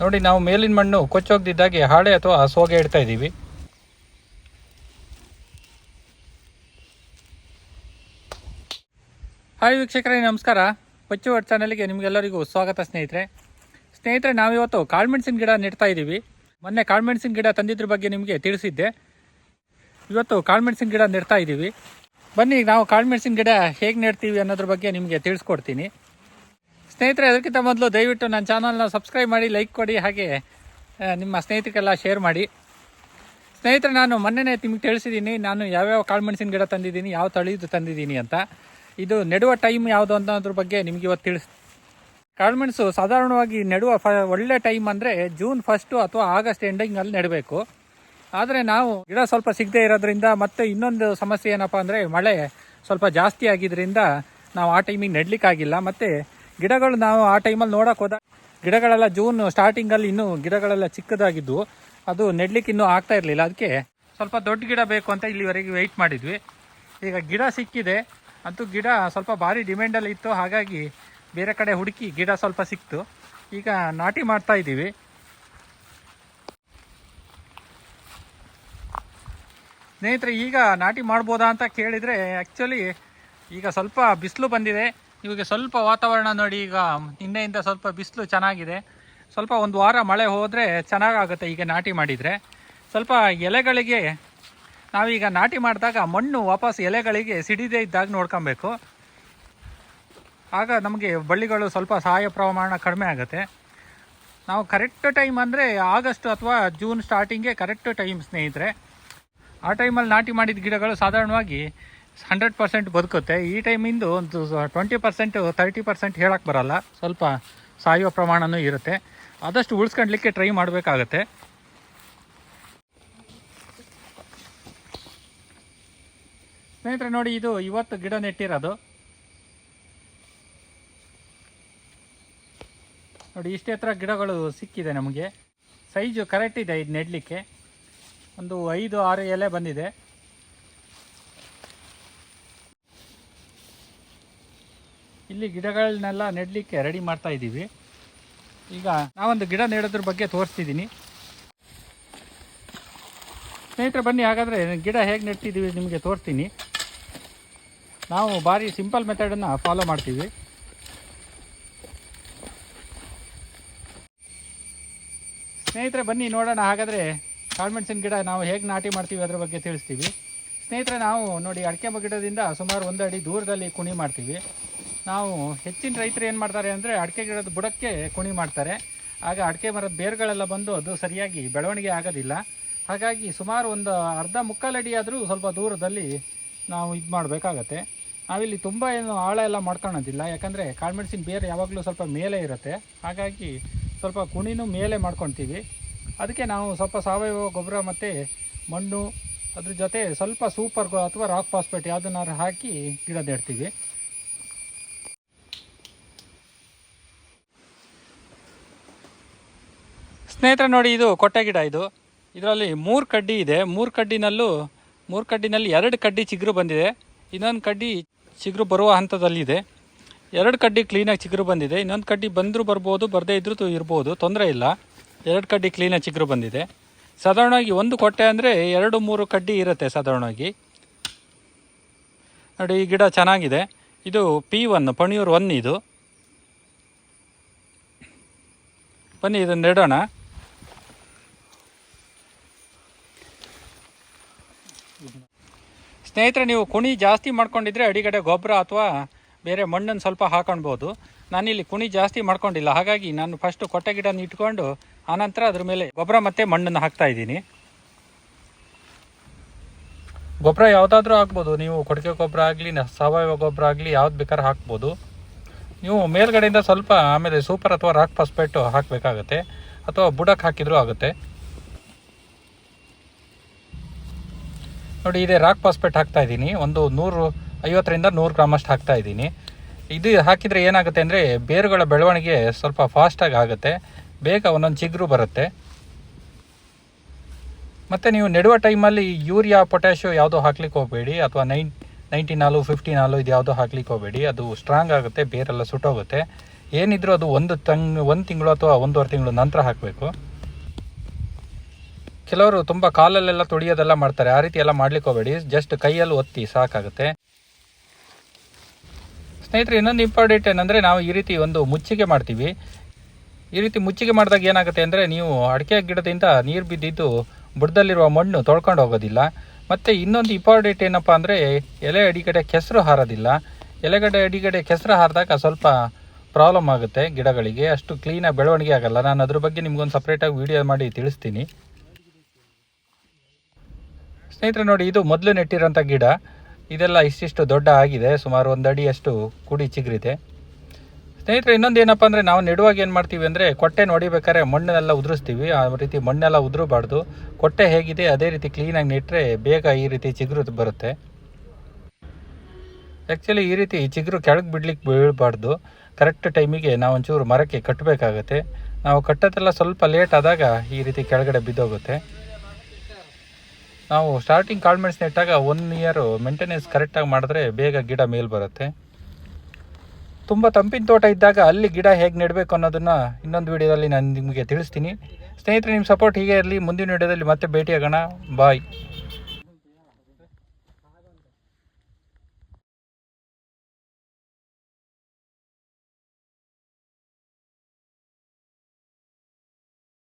ನೋಡಿ, ನಾವು ಮೇಲಿನ ಮಣ್ಣು ಕೊಚ್ಚೋಗ್ದಿದ್ದಾಗೆ ಹಾಳೆ ಅಥವಾ ಸೋಗೆ ಇಡ್ತಾ ಇದ್ದೀವಿ. ಹಾಯ್ ವೀಕ್ಷಕರೇ, ನಮಸ್ಕಾರ. ಪಚ್ಚುವಟ್ ಚಾನಲ್ಗೆ ನಿಮಗೆಲ್ಲರಿಗೂ ಸ್ವಾಗತ ಸ್ನೇಹಿತರೆ. ಸ್ನೇಹಿತರೆ, ನಾವಿವತ್ತು ಕಾಳುಮೆಣಸಿನ ಗಿಡ ನೆಡ್ತಾ ಇದ್ದೀವಿ. ಮೊನ್ನೆ ಕಾಳುಮೆಣಸಿನ ಗಿಡ ತಂದಿದ್ರ ಬಗ್ಗೆ ನಿಮಗೆ ತಿಳಿಸಿದ್ದೆ. ಇವತ್ತು ಕಾಳುಮೆಣಸಿನ ಗಿಡ ನೆಡ್ತಾ ಇದ್ದೀವಿ. ಬನ್ನಿ, ನಾವು ಕಾಳುಮೆಣಸಿನ ಗಿಡ ಹೇಗೆ ನೆಡ್ತೀವಿ ಅನ್ನೋದ್ರ ಬಗ್ಗೆ ನಿಮಗೆ ತಿಳಿಸ್ಕೊಡ್ತೀನಿ. ಸ್ನೇಹಿತರೆ, ಅದಕ್ಕಿಂತ ಮೊದಲು ದಯವಿಟ್ಟು ನನ್ನ ಚಾನಲ್ನ ಸಬ್ಸ್ಕ್ರೈಬ್ ಮಾಡಿ ಲೈಕ್ ಕೊಡಿ, ಹಾಗೆ ನಿಮ್ಮ ಸ್ನೇಹಿತರಿಗೆಲ್ಲ ಶೇರ್ ಮಾಡಿ. ಸ್ನೇಹಿತರೆ, ನಾನು ಮೊನ್ನೆನೇ ನಿಮಗೆ ತಿಳಿಸಿದ್ದೀನಿ ನಾನು ಯಾವ್ಯಾವ ಕಾಳುಮೆಣಸಿನ ಗಿಡ ತಂದಿದ್ದೀನಿ, ಯಾವ ತಳಿದು ತಂದಿದ್ದೀನಿ ಅಂತ. ಇದು ನೆಡುವ ಟೈಮ್ ಯಾವುದು ಅಂತ ಅದ್ರ ಬಗ್ಗೆ ನಿಮಗೆ ಇವತ್ತು ತಿಳಿಸ್, ಕಾಳುಮೆಣಸು ಸಾಧಾರಣವಾಗಿ ನೆಡುವ ಫ, ಒಳ್ಳೆ ಟೈಮ್ ಅಂದರೆ ಜೂನ್ ಫಸ್ಟು ಅಥವಾ ಆಗಸ್ಟ್ ಎಂಡಿಂಗಲ್ಲಿ ನೆಡಬೇಕು. ಆದರೆ ನಾವು ಗಿಡ ಸ್ವಲ್ಪ ಸಿಗದೆ ಇರೋದ್ರಿಂದ ಮತ್ತು ಇನ್ನೊಂದು ಸಮಸ್ಯೆ ಏನಪ್ಪ ಅಂದರೆ ಮಳೆ ಸ್ವಲ್ಪ ಜಾಸ್ತಿ ಆಗಿದ್ದರಿಂದ ನಾವು ಆ ಟೈಮಿಗೆ ನೆಡಲಿಕ್ಕಾಗಿಲ್ಲ. ಮತ್ತು ಗಿಡಗಳು ನಾವು ಆ ಟೈಮಲ್ಲಿ ನೋಡೋಕೆ ಹೋದ ಗಿಡಗಳೆಲ್ಲ ಜೂನ್ ಸ್ಟಾರ್ಟಿಂಗಲ್ಲಿ ಇನ್ನೂ ಗಿಡಗಳೆಲ್ಲ ಚಿಕ್ಕದಾಗಿದ್ದು ಅದು ನೆಡ್ಲಿಕ್ಕೆ ಇನ್ನೂ ಆಗ್ತಾ ಇರಲಿಲ್ಲ. ಅದಕ್ಕೆ ಸ್ವಲ್ಪ ದೊಡ್ಡ ಗಿಡ ಬೇಕು ಅಂತ ಇಲ್ಲಿವರೆಗೆ ವೆಯ್ಟ್ ಮಾಡಿದ್ವಿ. ಈಗ ಗಿಡ ಸಿಕ್ಕಿದೆ. ಅಂತೂ ಗಿಡ ಸ್ವಲ್ಪ ಭಾರಿ ಡಿಮ್ಯಾಂಡಲ್ಲಿ ಇತ್ತು. ಹಾಗಾಗಿ ಬೇರೆ ಕಡೆ ಹುಡುಕಿ ಗಿಡ ಸ್ವಲ್ಪ ಸಿಕ್ತು. ಈಗ ನಾಟಿ ಮಾಡ್ತಾ ಇದ್ದೀವಿ. ಸ್ನೇಹಿತರೆ, ಈಗ ನಾಟಿ ಮಾಡ್ಬೋದಾ ಅಂತ ಕೇಳಿದರೆ ಆ್ಯಕ್ಚುಲಿ ಈಗ ಸ್ವಲ್ಪ ಬಿಸಿಲು ಬಂದಿದೆ. ಇವಾಗ ಸ್ವಲ್ಪ ವಾತಾವರಣ ನೋಡಿ, ಈಗ ನಿನ್ನೆಯಿಂದ ಸ್ವಲ್ಪ ಬಿಸಿಲು ಚೆನ್ನಾಗಿದೆ. ಸ್ವಲ್ಪ ಒಂದು ವಾರ ಮಳೆ ಹೋದರೆ ಚೆನ್ನಾಗಾಗುತ್ತೆ ಈಗ ನಾಟಿ ಮಾಡಿದರೆ. ಸ್ವಲ್ಪ ಎಲೆಗಳಿಗೆ, ನಾವೀಗ ನಾಟಿ ಮಾಡಿದಾಗ ಮಣ್ಣು ವಾಪಸ್ ಎಲೆಗಳಿಗೆ ಸಿಡಿದೇ ಇದ್ದಾಗ ನೋಡ್ಕೊಬೇಕು. ಆಗ ನಮಗೆ ಬಳ್ಳಿಗಳು ಸ್ವಲ್ಪ ಸಹಾಯ ಪ್ರಮಾಣ ಕಡಿಮೆ ಆಗುತ್ತೆ. ನಾವು ಕರೆಕ್ಟ್ ಟೈಮ್ ಅಂದರೆ ಆಗಸ್ಟ್ ಅಥವಾ ಜೂನ್ ಸ್ಟಾರ್ಟಿಂಗೇ ಕರೆಕ್ಟ್ ಟೈಮ್ ಸ್ನೇಹಿತರೆ. ಆ ಟೈಮಲ್ಲಿ ನಾಟಿ ಮಾಡಿದ ಗಿಡಗಳು ಸಾಧಾರಣವಾಗಿ ಹಂಡ್ರೆಡ್ ಪರ್ಸೆಂಟ್ ಬದುಕುತ್ತೆ. ಈ ಟೈಮಿಂದು ಒಂದು ಟ್ವೆಂಟಿ ಪರ್ಸೆಂಟ್ ತರ್ಟಿ ಪರ್ಸೆಂಟ್ ಹೇಳಕ್ಕೆ ಬರಲ್ಲ. ಸ್ವಲ್ಪ ಸಾಯುವ ಪ್ರಮಾಣವೂ ಇರುತ್ತೆ. ಆದಷ್ಟು ಉಳಿಸ್ಕೊಂಡ್ಲಿಕ್ಕೆ ಟ್ರೈ ಮಾಡಬೇಕಾಗತ್ತೆ. ಸ್ನೇಹಿತರೆ, ನೋಡಿ ಇದು ಇವತ್ತು ಗಿಡ ನೆಟ್ಟಿರೋದು. ನೋಡಿ, ಇಷ್ಟೇ ಹತ್ರ ಗಿಡಗಳು ಸಿಕ್ಕಿದೆ ನಮಗೆ. ಸೈಜು ಕರೆಕ್ಟ್ ಇದೆ ಇದು ನೆಡಲಿಕ್ಕೆ. ಒಂದು ಐದು, ಆರು ಎಲೆ ಬಂದಿದೆ. ಇಲ್ಲಿ ಗಿಡಗಳನ್ನೆಲ್ಲ ನೆಡಲಿಕ್ಕೆ ರೆಡಿ ಮಾಡ್ತಾ ಇದ್ದೀವಿ. ಈಗ ನಾವೊಂದು ಗಿಡ ನೆಡೋದ್ರ ಬಗ್ಗೆ ತೋರಿಸ್ತಿದ್ದೀನಿ. ಸ್ನೇಹಿತರೆ, ಬನ್ನಿ, ಹಾಗಾದರೆ ಗಿಡ ಹೇಗೆ ನೆಡ್ತಿದ್ದೀವಿ ನಿಮಗೆ ತೋರಿಸ್ತೀನಿ. ನಾವು ಭಾರಿ ಸಿಂಪಲ್ ಮೆಥಡನ್ನು ಫಾಲೋ ಮಾಡ್ತೀವಿ. ಸ್ನೇಹಿತರೆ, ಬನ್ನಿ, ನೋಡೋಣ ಹಾಗಾದರೆ ಕಾಳುಮೆಣಸಿನ ಗಿಡ ನಾವು ಹೇಗೆ ನಾಟಿ ಮಾಡ್ತೀವಿ ಅದ್ರ ಬಗ್ಗೆ ತಿಳಿಸ್ತೀವಿ. ಸ್ನೇಹಿತರೆ, ನಾವು ನೋಡಿ ಅಡಿಕೆ ಗಿಡದಿಂದ ಸುಮಾರು ಒಂದು ಅಡಿ ದೂರದಲ್ಲಿ ಕುಣಿ ಮಾಡ್ತೀವಿ. ನಾವು ಹೆಚ್ಚಿನ ರೈತರು ಏನು ಮಾಡ್ತಾರೆ ಅಂದರೆ ಅಡಿಕೆ ಗಿಡದ ಬುಡಕ್ಕೆ ಕುಣಿ ಮಾಡ್ತಾರೆ. ಆಗ ಅಡಿಕೆ ಮರದ ಬೇರುಗಳೆಲ್ಲ ಬಂದು ಅದು ಸರಿಯಾಗಿ ಬೆಳವಣಿಗೆ ಆಗೋದಿಲ್ಲ. ಹಾಗಾಗಿ ಸುಮಾರು ಒಂದು ಅರ್ಧ ಮುಕ್ಕಾಲು ಅಡಿ ಆದರೂ ಸ್ವಲ್ಪ ದೂರದಲ್ಲಿ ನಾವು ಇದು ಮಾಡಬೇಕಾಗತ್ತೆ. ನಾವಿಲ್ಲಿ ತುಂಬ ಏನು ಆಳ ಎಲ್ಲ ಮಾಡ್ಕೊಳೋದಿಲ್ಲ. ಯಾಕಂದರೆ ಕಾಳುಮೆಣಸಿನ ಬೇರು ಯಾವಾಗಲೂ ಸ್ವಲ್ಪ ಮೇಲೆ ಇರುತ್ತೆ. ಹಾಗಾಗಿ ಸ್ವಲ್ಪ ಕುಣಿನೂ ಮೇಲೆ ಮಾಡ್ಕೊತೀವಿ ಅದಕ್ಕೆ ನಾವು ಸ್ವಲ್ಪ ಸಾವಯವ ಗೊಬ್ಬರ ಮತ್ತು ಮಣ್ಣು ಅದ್ರ ಜೊತೆ ಸ್ವಲ್ಪ ಸೂಪರ್ ಅಥವಾ ರಾಕ್ ಫಾಸ್ಫೇಟ್ ಯಾವುದನ್ನಾರು ಹಾಕಿ ಗಿಡ ನೆಡ್ತೀವಿ. ಸ್ನೇಹಿತರೆ ನೋಡಿ, ಇದು ಕೊಟ್ಟೆ ಗಿಡ ಇದು. ಇದರಲ್ಲಿ ಮೂರು ಕಡ್ಡಿ ಇದೆ. ಮೂರು ಕಡ್ಡಿನಲ್ಲೂ, ಮೂರು ಕಡ್ಡಿನಲ್ಲಿ ಎರಡು ಕಡ್ಡಿ ಚಿಗುರು ಬಂದಿದೆ. ಇನ್ನೊಂದು ಕಡ್ಡಿ ಚಿಗುರು ಬರುವ ಹಂತದಲ್ಲಿದೆ. ಎರಡು ಕಡ್ಡಿ ಕ್ಲೀನಾಗಿ ಚಿಗುರು ಬಂದಿದೆ. ಇನ್ನೊಂದು ಕಡ್ಡಿ ಬಂದರೂ ಬರ್ಬೋದು, ಬರದೇ ಇದ್ರೂ ಇರ್ಬೋದು, ತೊಂದರೆ ಇಲ್ಲ. ಎರಡು ಕಡ್ಡಿ ಕ್ಲೀನಾಗಿ ಚಿಗುರು ಬಂದಿದೆ. ಸಾಧಾರಣವಾಗಿ ಒಂದು ಕೊಟ್ಟೆ ಅಂದರೆ ಎರಡು, ಮೂರು ಕಡ್ಡಿ ಇರುತ್ತೆ ಸಾಧಾರಣವಾಗಿ. ನೋಡಿ, ಈ ಗಿಡ ಚೆನ್ನಾಗಿದೆ. ಇದು ಪಿ ಒನ್ ಪಣಿಯೂರು ಒನ್ ಇದು. ಬನ್ನಿ, ಇದನ್ನು ನೆಡೋಣ. ಸ್ನೇಹಿತರೆ, ನೀವು ಕುಣಿ ಜಾಸ್ತಿ ಮಾಡ್ಕೊಂಡಿದ್ರೆ ಅಡಿಗಡೆ ಗೊಬ್ಬರ ಅಥವಾ ಬೇರೆ ಮಣ್ಣನ್ನು ಸ್ವಲ್ಪ ಹಾಕೊಳ್ಬೋದು ನಾನಿಲ್ಲಿ ಕುಣಿ ಜಾಸ್ತಿ ಮಾಡ್ಕೊಂಡಿಲ್ಲ. ಹಾಗಾಗಿ ನಾನು ಫಸ್ಟ್ ಕೊಟ್ಟೆ ಗಿಡನ ಇಟ್ಕೊಂಡು, ಆನಂತರ ಅದ್ರ ಮೇಲೆ ಗೊಬ್ಬರ ಮತ್ತು ಮಣ್ಣನ್ನು ಹಾಕ್ತಾ ಇದ್ದೀನಿ. ಗೊಬ್ಬರ ಯಾವುದಾದ್ರೂ ಹಾಕ್ಬೋದು. ನೀವು ಕೊಟ್ಟಿಗೆ ಗೊಬ್ಬರ ಆಗಲಿ ಸಾವಯವ ಗೊಬ್ಬರ ಆಗಲಿ, ಯಾವ್ದು ಬೇಕಾದ್ರೆ ಹಾಕ್ಬೋದು. ನೀವು ಮೇಲ್ಗಡೆಯಿಂದ ಸ್ವಲ್ಪ ಆಮೇಲೆ ಸೂಪರ್ ಅಥವಾ ರಾಕ್ ಫಸ್ಪೆಟ್ಟು ಹಾಕಬೇಕಾಗತ್ತೆ. ಅಥವಾ ಬುಡಕ್ಕೆ ಹಾಕಿದರೂ ಆಗುತ್ತೆ. ನೋಡಿ, ಇದೇ ರಾಕ್ ಪಾಸ್ಪೇಟ್ ಹಾಕ್ತಾ ಇದ್ದೀನಿ. ಒಂದು ನೂರು, ಐವತ್ತರಿಂದ ನೂರು ಗ್ರಾಮಷ್ಟು ಹಾಕ್ತಾ ಇದ್ದೀನಿ. ಇದು ಹಾಕಿದರೆ ಏನಾಗುತ್ತೆ ಅಂದರೆ, ಬೇರುಗಳ ಬೆಳವಣಿಗೆ ಸ್ವಲ್ಪ ಫಾಸ್ಟಾಗಿ ಆಗುತ್ತೆ. ಬೇಗ ಒಂದೊಂದು ಚಿಗುರು ಬರುತ್ತೆ. ಮತ್ತು ನೀವು ನೆಡುವ ಟೈಮಲ್ಲಿ ಯೂರಿಯಾ ಪೊಟ್ಯಾಶು ಯಾವುದೋ ಹಾಕ್ಲಿಕ್ಕೆ ಹೋಗಬೇಡಿ. ಅಥವಾ ನೈನ್, ನೈಂಟಿ ನಾಲು ಫಿಫ್ಟಿ ನಾಲು ಇದು ಯಾವುದೋ ಹಾಕ್ಲಿಕ್ಕೆ ಹೋಗಬೇಡಿ. ಅದು ಸ್ಟ್ರಾಂಗ್ ಆಗುತ್ತೆ, ಬೇರೆಲ್ಲ ಸುಟ್ಟೋಗುತ್ತೆ. ಏನಿದ್ರೂ ಅದು ಒಂದು ತಂಗ್, ಒಂದು ತಿಂಗಳು ಅಥವಾ ಒಂದೂವರೆ ತಿಂಗಳು ನಂತರ ಹಾಕಬೇಕು. ಕೆಲವರು ತುಂಬ ಕಾಲಲ್ಲೆಲ್ಲ ತೊಳಿಯೋದೆಲ್ಲ ಮಾಡ್ತಾರೆ. ಆ ರೀತಿ ಎಲ್ಲ ಮಾಡ್ಲಿಕ್ಕೆ ಹೋಗಬೇಡಿ. ಜಸ್ಟ್ ಕೈಯಲ್ಲಿ ಒತ್ತಿ ಸಾಕಾಗುತ್ತೆ. ಸ್ನೇಹಿತರೆ, ಇನ್ನೊಂದು ಇಂಪಾರ್ಟೆಂಟ್ ಏನಂದರೆ ನಾವು ಈ ರೀತಿ ಒಂದು ಮುಚ್ಚಿಗೆ ಮಾಡ್ತೀವಿ. ಈ ರೀತಿ ಮುಚ್ಚಿಗೆ ಮಾಡಿದಾಗ ಏನಾಗುತ್ತೆ ಅಂದರೆ ನೀವು ಅಡಿಕೆ ಗಿಡದಿಂದ ನೀರು ಬಿದ್ದಿದ್ದು ಬುಡದಲ್ಲಿರುವ ಮಣ್ಣು ತೊಳ್ಕೊಂಡು ಹೋಗೋದಿಲ್ಲ. ಮತ್ತು ಇನ್ನೊಂದು ಇಂಪಾರ್ಟೆಂಟ್ ಏನಪ್ಪ ಅಂದರೆ ಎಲೆ ಅಡಿಗಡೆ ಕೆಸರು ಹಾರೋದಿಲ್ಲ. ಎಲೆಗಡೆ ಅಡಿಗಡೆ ಕೆಸರು ಹಾರಿದಾಗ ಸ್ವಲ್ಪ ಪ್ರಾಬ್ಲಮ್ ಆಗುತ್ತೆ ಗಿಡಗಳಿಗೆ. ಅಷ್ಟು ಕ್ಲೀನಾಗಿ ಬೆಳವಣಿಗೆ ಆಗಲ್ಲ. ನಾನು ಅದ್ರ ಬಗ್ಗೆ ನಿಮ್ಗೊಂದು ಸಪ್ರೇಟಾಗಿ ವಿಡಿಯೋ ಮಾಡಿ ತಿಳಿಸ್ತೀನಿ. ಸ್ನೇಹಿತರೆ ನೋಡಿ, ಇದು ಮೊದಲು ನೆಟ್ಟಿರೋಂಥ ಗಿಡ. ಇದೆಲ್ಲ ಇಷ್ಟಿಷ್ಟು ದೊಡ್ಡ ಆಗಿದೆ, ಸುಮಾರು ಒಂದು ಅಡಿಯಷ್ಟು ಕುಡಿ ಚಿಗುರಿದೆ. ಸ್ನೇಹಿತರೆ, ಇನ್ನೊಂದು ಏನಪ್ಪ ಅಂದರೆ ನಾವು ನೆಡುವಾಗ ಏನು ಮಾಡ್ತೀವಿ ಅಂದರೆ ಕೊಟ್ಟೆ ನೋಡಿಬೇಕಾದ್ರೆ ಮಣ್ಣನ್ನೆಲ್ಲ ಉದುರಿಸ್ತೀವಿ. ಆ ರೀತಿ ಮಣ್ಣೆಲ್ಲ ಉದುರಬಾರ್ದು. ಕೊಟ್ಟೆ ಹೇಗಿದೆ, ಅದೇ ರೀತಿ ಕ್ಲೀನಾಗಿ ನೆಟ್ಟರೆ ಬೇಗ ಈ ರೀತಿ ಚಿಗುರು ಬರುತ್ತೆ. ಆ್ಯಕ್ಚುಲಿ ಈ ರೀತಿ ಚಿಗುರು ಕೆಳಗೆ ಬಿಡ್ಲಿಕ್ಕೆ ಬೀಳಬಾರ್ದು. ಕರೆಕ್ಟ್ ಟೈಮಿಗೆ ನಾವು ಒಂಚೂರು ಮರಕ್ಕೆ ಕಟ್ಟಬೇಕಾಗತ್ತೆ ನಾವು ಕಟ್ಟೋದೆಲ್ಲ ಸ್ವಲ್ಪ ಲೇಟ್ ಆದಾಗ ಈ ರೀತಿ ಕೆಳಗಡೆ ಬಿದ್ದೋಗುತ್ತೆ. ನಾವು ಸ್ಟಾರ್ಟಿಂಗ್ ಕಾಳ್ಮೆಣ್ಸ್ ನೆಟ್ಟಾಗ ಒನ್ ಇಯರು ಮೇಂಟೆನೆನ್ಸ್ ಕರೆಕ್ಟಾಗಿ ಮಾಡಿದ್ರೆ ಬೇಗ ಗಿಡ ಮೇಲ್ ಬರುತ್ತೆ. ತುಂಬ ತಂಪಿನ ತೋಟ ಇದ್ದಾಗ ಅಲ್ಲಿ ಗಿಡ ಹೇಗೆ ನೆಡಬೇಕು ಅನ್ನೋದನ್ನು ಇನ್ನೊಂದು ವಿಡಿಯೋದಲ್ಲಿ ನಾನು ನಿಮಗೆ ತಿಳಿಸ್ತೀನಿ. ಸ್ನೇಹಿತರೆ ನಿಮ್ಮ ಸಪೋರ್ಟ್ ಹೀಗೆ ಇರಲಿ. ಮುಂದಿನ ವಿಡಿಯೋದಲ್ಲಿ ಮತ್ತೆ ಭೇಟಿಯಾಗೋಣ. ಬಾಯ್